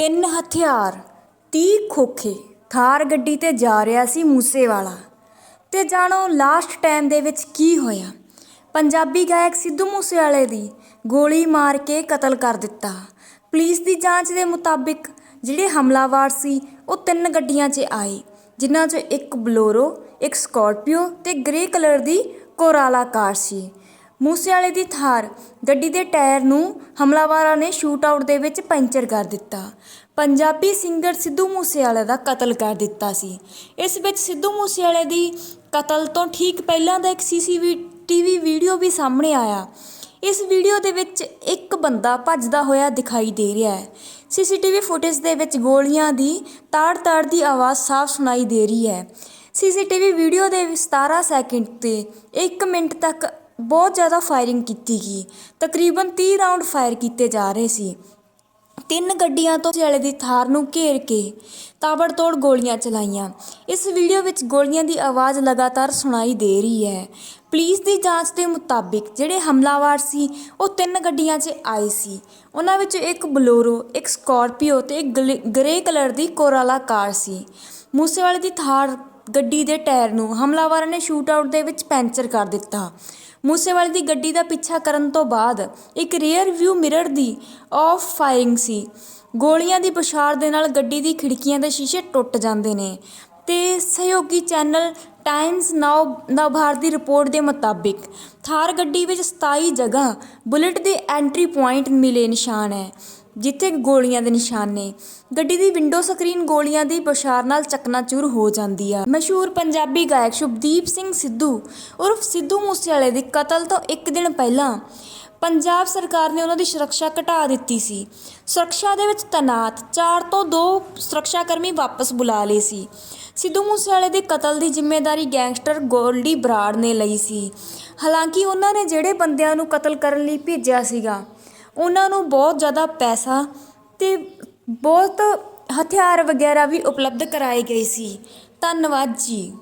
ਤਿੰਨ ਹਥਿਆਰ 30 ਖੋਖੇ, ਥਾਰ ਗੱਡੀ ਤੇ ਜਾ ਰਿਹਾ ਸੀ ਮੂਸੇਵਾਲਾ ਤੇ ਜਾਣੋ ਲਾਸਟ ਟਾਈਮ ਦੇ ਵਿੱਚ ਕੀ ਹੋਇਆ? ਪੰਜਾਬੀ ਗਾਇਕ ਸਿੱਧੂ ਮੂਸੇਵਾਲੇ ਦੀ ਗੋਲੀ ਮਾਰ ਕੇ ਕਤਲ ਕਰ ਦਿੱਤਾ। ਪੁਲਿਸ ਦੀ ਜਾਂਚ ਦੇ ਮੁਤਾਬਿਕ ਜਿਹੜੇ ਹਮਲਾਵਰ ਸੀ, ਉਹ ਤਿੰਨ ਗੱਡੀਆਂ 'ਚ ਆਏ, ਜਿਨ੍ਹਾਂ 'ਚੋਂ ਇੱਕ ਬਲੋਰੋ, ਇੱਕ ਸਕਾਰਪੀਓ ਤੇ ਗ੍ਰੇ ਕਲਰ ਦੀ ਕੋਰਾਲਾ ਕਾਰ ਸੀ। ਮੂਸੇਵਾਲੇ ਦੀ ਥਾਰ, ਗੱਡੀ ਦੇ ਟਾਇਰ ਨੂੰ ਹਮਲਾਵਰਾਂ ਨੇ ਸ਼ੂਟ ਆਊਟ ਦੇ ਵਿੱਚ ਪੈਂਚਰ ਕਰ ਦਿੱਤਾ। ਪੰਜਾਬੀ ਸਿੰਗਰ ਸਿੱਧੂ ਮੂਸੇਵਾਲੇ ਦਾ ਕਤਲ ਕਰ ਦਿੱਤਾ ਸੀ। ਇਸ ਵਿੱਚ ਸਿੱਧੂ ਮੂਸੇਵਾਲੇ ਦੀ ਕਤਲ ਤੋਂ ਠੀਕ ਪਹਿਲਾਂ ਦਾ ਇੱਕ ਸੀਸੀਟੀਵੀ ਵੀਡੀਓ ਵੀ ਸਾਹਮਣੇ ਆਇਆ। ਇਸ ਵੀਡੀਓ ਦੇ ਵਿੱਚ ਇੱਕ ਬੰਦਾ ਭੱਜਦਾ ਹੋਇਆ ਦਿਖਾਈ ਦੇ ਰਿਹਾ ਹੈ। ਸੀਸੀਟੀਵੀ ਫੁਟੇਜ ਦੇ ਵਿੱਚ ਗੋਲੀਆਂ ਦੀ ਤਾੜ-ਤਾੜ ਦੀ ਆਵਾਜ਼ ਸਾਫ਼ ਸੁਣਾਈ ਦੇ ਰਹੀ ਹੈ। ਸੀਸੀਟੀਵੀ ਵੀਡੀਓ ਦੇ 17 ਸੈਕਿੰਡ ਤੇ 1 ਮਿੰਟ ਤੱਕ ਬਹੁਤ ਜ਼ਿਆਦਾ ਫਾਇਰਿੰਗ ਕੀਤੀ ਗਈ ਤਕਰੀਬਨ 30 ਰਾਉਂਡ ਫਾਇਰ ਕੀਤੇ ਜਾ ਰਹੇ ਸੀ। ਤਿੰਨ ਗੱਡੀਆਂ ਤੋਂ ਵਾਲੇ ਦੀ ਥਾਰ ਨੂੰ ਘੇਰ ਕੇ ਤਾਬੜਤੋੜ ਗੋਲੀਆਂ ਚਲਾਈਆਂ। ਇਸ ਵੀਡੀਓ ਵਿੱਚ ਗੋਲੀਆਂ ਦੀ ਆਵਾਜ਼ ਲਗਾਤਾਰ ਸੁਣਾਈ ਦੇ ਰਹੀ ਹੈ। ਪੁਲਿਸ ਦੀ ਜਾਂਚ ਦੇ ਮੁਤਾਬਿਕ ਜਿਹੜੇ ਹਮਲਾਵਰ ਸੀ, ਉਹ ਤਿੰਨ ਗੱਡੀਆਂ 'ਚ ਆਏ ਸੀ। ਉਹਨਾਂ ਵਿੱਚ ਇੱਕ ਬਲੋਰੋ, ਇੱਕ ਸਕਾਰਪੀਓ ਤੇ ਇੱਕ ਗਲੇ- ਗ੍ਰੇ ਕਲਰ ਦੀ ਕੋਰਾਲਾ ਕਾਰ ਸੀ। ਮੂਸੇਵਾਲੇ ਦੀ ਥਾਰ ਗੱਡੀ ਦੇ ਟਾਇਰ ਨੂੰ ਹਮਲਾਵਰਾਂ ਨੇ ਸ਼ੂਟ ਆਊਟ ਦੇ ਵਿੱਚ ਪੈਂਚਰ ਕਰ ਦਿੱਤਾ। ਮੂਸੇਵਾਲੇ ਦੀ ਗੱਡੀ ਦਾ ਪਿੱਛਾ ਕਰਨ ਤੋਂ ਬਾਅਦ ਇੱਕ ਰੀਅਰ ਵਿਊ ਮਿਰਰ ਦੀ ਆਫ ਫਾਇਰਿੰਗ ਸੀ। ਗੋਲੀਆਂ ਦੀ ਬੁਛਾਰ ਦੇ ਨਾਲ ਗੱਡੀ ਦੀ ਖਿੜਕੀਆਂ ਦੇ ਸ਼ੀਸ਼ੇ ਟੁੱਟ ਜਾਂਦੇ ਨੇ ਤੇ ਸਹਿਯੋਗੀ ਚੈਨਲ ਟਾਈਮਜ਼ ਨਾਓ ਨਵਭਾਰਤ ਦੀ ਰਿਪੋਰਟ ਦੇ ਮੁਤਾਬਿਕ ਥਾਰ ਗੱਡੀ ਵਿੱਚ 27 ਜਗ੍ਹਾ ਬੁਲਟ ਦੇ ਐਂਟਰੀ ਪੁਆਇੰਟ ਮਿਲੇ ਨਿਸ਼ਾਨ ਹੈ। ਜਿੱਥੇ ਗੋਲੀਆਂ ਦੇ ਨਿਸ਼ਾਨ ਨੇ। ਗੱਡੀ ਦੀ ਵਿੰਡੋ ਸਕਰੀਨ ਗੋਲੀਆਂ ਦੀ ਬੁਛਾਰ ਨਾਲ ਚਕਨਾਚੂਰ ਹੋ ਜਾਂਦੀ ਆ। ਮਸ਼ਹੂਰ ਪੰਜਾਬੀ ਗਾਇਕ ਸ਼ੁਭਦੀਪ ਸਿੰਘ ਸਿੱਧੂ ਉਰਫ ਸਿੱਧੂ ਮੂਸੇਵਾਲੇ ਦੇ ਕਤਲ ਤੋਂ ਇੱਕ ਦਿਨ ਪਹਿਲਾਂ ਪੰਜਾਬ ਸਰਕਾਰ ਨੇ ਉਹਨਾਂ ਦੀ ਸੁਰੱਖਿਆ ਘਟਾ ਦਿੱਤੀ ਸੀ। ਸੁਰੱਖਿਆ ਦੇ ਵਿੱਚ ਤੈਨਾਤ 4 ਤੋਂ 2 ਸੁਰੱਖਿਆ ਕਰਮੀ ਵਾਪਸ ਬੁਲਾ ਲਏ ਸੀ। ਸਿੱਧੂ ਮੂਸੇਵਾਲੇ ਦੇ ਕਤਲ ਦੀ ਜ਼ਿੰਮੇਵਾਰੀ ਗੈਂਗਸਟਰ ਗੋਲਡੀ ਬਰਾੜ ਨੇ ਲਈ ਸੀ। ਹਾਲਾਂਕਿ ਉਹਨਾਂ ਨੇ ਜਿਹੜੇ ਬੰਦਿਆਂ ਨੂੰ ਕਤਲ ਕਰਨ ਲਈ ਭੇਜਿਆ ਸੀਗਾ ਉਹਨਾਂ ਨੂੰ ਬਹੁਤ ਜ਼ਿਆਦਾ ਪੈਸਾ ਅਤੇ ਬਹੁਤ ਹਥਿਆਰ ਵਗੈਰਾ ਵੀ ਉਪਲਬਧ ਕਰਵਾਏ ਗਏ ਸੀ। ਧੰਨਵਾਦ ਜੀ।